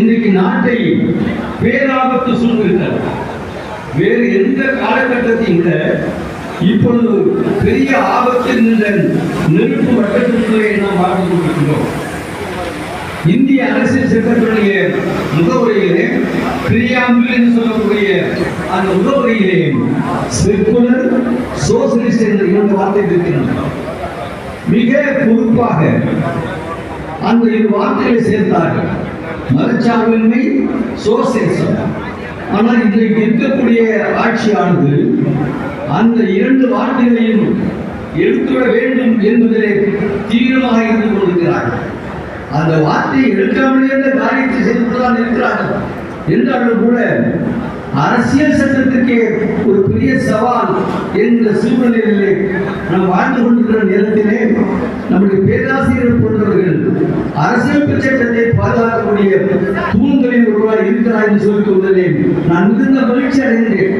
இன்றைக்கு நாட்டை பேராபத்து சூழ்நிலை வேறு எந்த காலகட்டத்தையும் விட இப்பொழுது பெரிய ஆபத்தில் இந்த நெருப்பு வட்டத்திற்குள்ளே நாம் வாழ்ந்து கொண்டிருக்கிறோம் இந்திய அரசியல் சட்டத்துடைய முகவுரையிலே பிரியாம்பிள் என்று சொல்லக்கூடிய அந்த முகவுரையிலே செக்குலர் சோசியலிஸ்ட் என்ற இரண்டு வார்த்தை இருக்கின்றன. மிக பொறுப்பாக அந்த இரு வார்த்தைகளை சேர்த்தார்கள். மதச்சார்பின்மை சோசியலிசம் ஆனால் இன்றைக்கு இருக்கக்கூடிய ஆட்சியானது அந்த இரண்டு வார்த்தைகளையும் எடுத்துவிட வேண்டும் என்பதிலே தீவிரமாக இருந்து கொண்டிருக்கிறார்கள். அந்த வார்த்தையை எடுக்காமலே அந்த காரியத்தை செய்துதான் இருக்கிறார்கள். என்றாலும் கூட அரசியல் சட்டத்திற்கே ஒரு பெரிய சவால் என்ற சூழ்நிலையிலே நாம் வாழ்ந்து கொண்டிருக்கிற நேரத்திலே அரசியல் சட்டத்தை பாதுகாக்கக்கூடிய தூண்களின் ஒருவர் இருக்கிறார் என்று சொல்லிக் கொண்டேன் நான் மிகுந்த மகிழ்ச்சி அடைந்தேன்